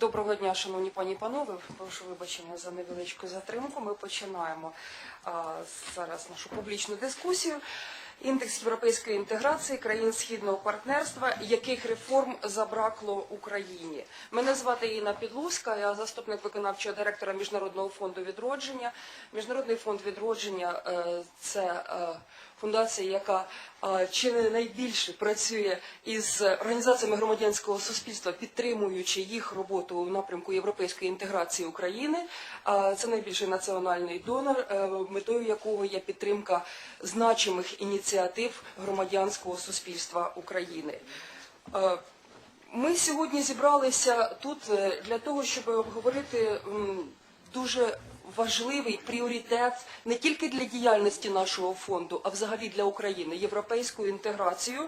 Доброго дня, шановні пані і панове. Прошу вибачення за невеличку затримку. Ми починаємо а, зараз нашу публічну дискусію. Індекс європейської інтеграції країн східного партнерства, яких реформ забракло Україні. Мене звати Інна Підлуська, я заступник виконавчого директора Міжнародного фонду відродження. Міжнародний фонд відродження е, це е, фундація, яка е, чи не найбільше працює із організаціями громадянського суспільства, підтримуючи їх роботу у напрямку європейської інтеграції України. Це найбільший національний донор, метою якого є підтримка значимих ініціатив громадянського суспільства України. Е, Ми сьогодні зібралися тут е, для того, щоб обговорити дуже важливий пріоритет не тільки для діяльності нашого фонду, а взагалі для України європейську інтеграцію.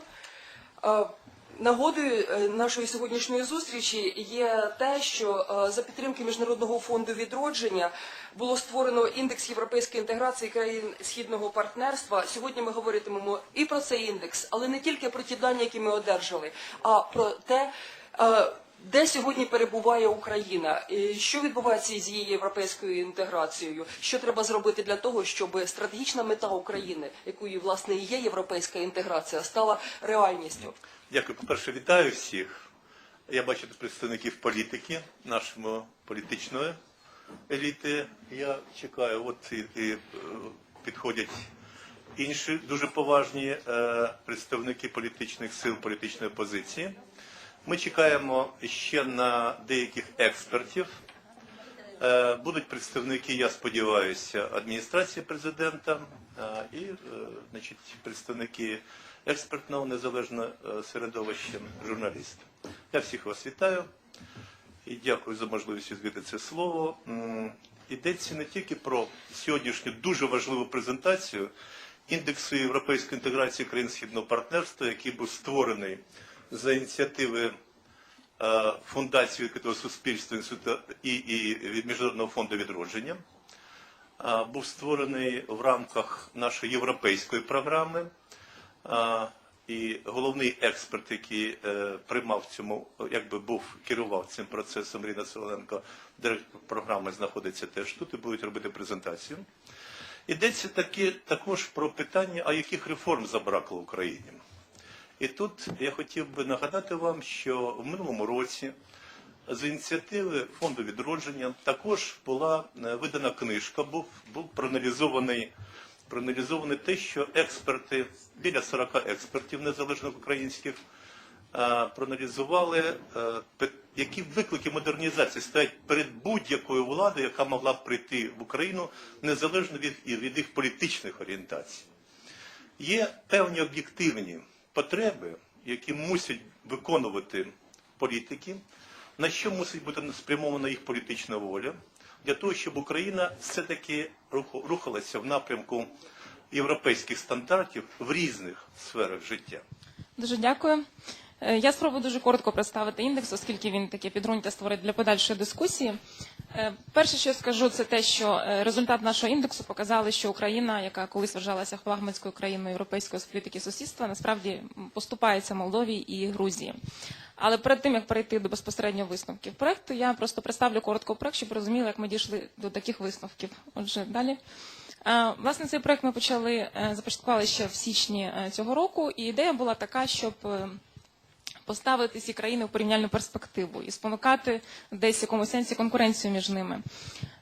Нагодою е, нашої сьогоднішньої зустрічі є те, що е, за підтримки Міжнародного фонду відродження було створено індекс європейської інтеграції країн східного партнерства. Сьогодні ми говоритимемо і про цей індекс, але не тільки про ті дані, які ми одержали, а про те, е, де сьогодні перебуває Україна, що відбувається з її європейською інтеграцією, що треба зробити для того, щоб стратегічна мета України, якою власне є європейська інтеграція, стала реальністю. Дякую. По-перше, вітаю всіх. Я бачу представників політики, нашої політичної еліти. Я чекаю, от і, і е, підходять інші дуже поважні е, представники політичних сил, політичної опозиції. Ми чекаємо ще на деяких експертів. Е, Будуть представники, я сподіваюся, адміністрації президента е, і е, значить, представники експертного незалежного середовища журналісти. Я всіх вас вітаю і дякую за можливість звідти це слово. Йдеться не тільки про сьогоднішню дуже важливу презентацію індексу європейської інтеграції країн східного партнерства, який був створений за ініціативи е, Фундації відкритого суспільства інституту і, і від Міжнародного фонду відродження. Е, Був створений в рамках нашої європейської програми. Е, І головний експерт, який приймав цьому, якби був керував цим процесом Ріна Солоненко, директор програми знаходиться теж тут і будуть робити презентацію. Йдеться таки також про питання, а яких реформ забракло Україні. І тут я хотів би нагадати вам, що в минулому році з ініціативи фонду відродження також була е, видана книжка, був, був проаналізований, проаналізоване те, що експерти, біля 40 експертів незалежних українських, е, проаналізували, е, які виклики модернізації стоять перед будь-якою владою, яка могла б прийти в Україну незалежно від, від їх політичних орієнтацій. Є певні об'єктивні потреби, які мусять виконувати політики, на що мусить бути спрямована їх політична воля, для того, щоб Україна все-таки рухалася в напрямку європейських стандартів в різних сферах життя. Дуже дякую. Е, Я спробую дуже коротко представити індекс, оскільки він таке підґрунтя створить для подальшої дискусії. Е, Перше, що я скажу, це те, що е, результат нашого індексу показали, що Україна, яка колись вважалася флагманською країною європейської політики сусідства, насправді поступається Молдові і Грузії. Але перед тим як перейти до безпосередньо висновків проекту, я просто представлю коротко проект, щоб розуміли, як ми дійшли до таких висновків. Отже, далі. Е, Власне, цей проект ми почали започаткували ще в січні цього року, і ідея була така, щоб поставити ці країни в порівняльну перспективу і спонукати десь в якомусь сенсі конкуренцію між ними.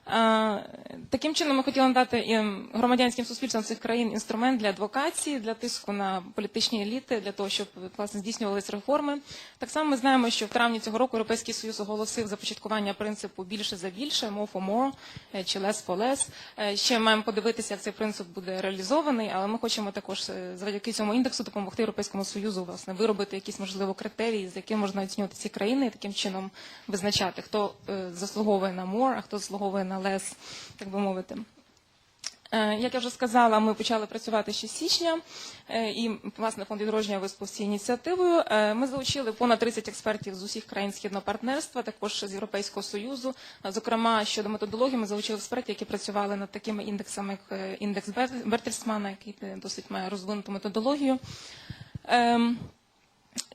Е, Таким чином ми хотіли надати громадянським суспільствам цих країн інструмент для адвокації, для тиску на політичні еліти, для того, щоб власне здійснювалися реформи. Так само ми знаємо, що в травні цього року Європейський Союз оголосив започаткування принципу більше за більше, more for more, е, чи less for less. Е, Ще маємо подивитися, як цей принцип буде реалізований, але ми хочемо також завдяки цьому індексу допомогти Європейському Союзу власне виробити якісь можливо критерії, з якими можна оцінювати ці країни, і таким чином визначати, хто заслуговує на more, а хто заслуговує на less, так би мовити. Е, Як я вже сказала, ми почали працювати ще з січня, е, і власне фонд відродження виступив з цією ініціативою. Е, Ми залучили понад 30 експертів з усіх країн східного партнерства, також з Європейського союзу. Зокрема, щодо методології, ми залучили експертів, які працювали над такими індексами, як індекс Бер- Бертельсмана, який досить має розвинуту методологію.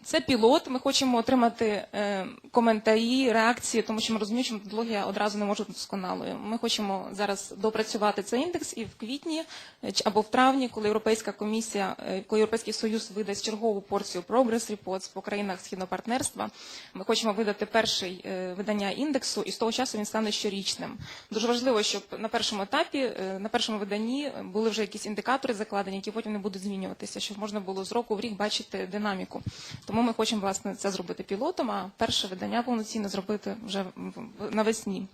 Це пілот. Ми хочемо отримати е, коментарі, реакції, тому що ми розуміємо, що методологія одразу не може бути досконалою. Ми хочемо зараз допрацювати цей індекс і в квітні е, або в травні, коли Європейська комісія, е, коли Європейський Союз видасть чергову порцію Progress Reports по країнах східного партнерства, ми хочемо видати перший видання індексу, і з того часу він стане щорічним. Дуже важливо, щоб на першому етапі, на першому виданні були вже якісь індикатори закладені, які потім не будуть змінюватися, щоб можна було з року в рік бачити динаміку. Тому ми хочемо власне це зробити пілотом, а перше видання повноцінно зробити вже навесні.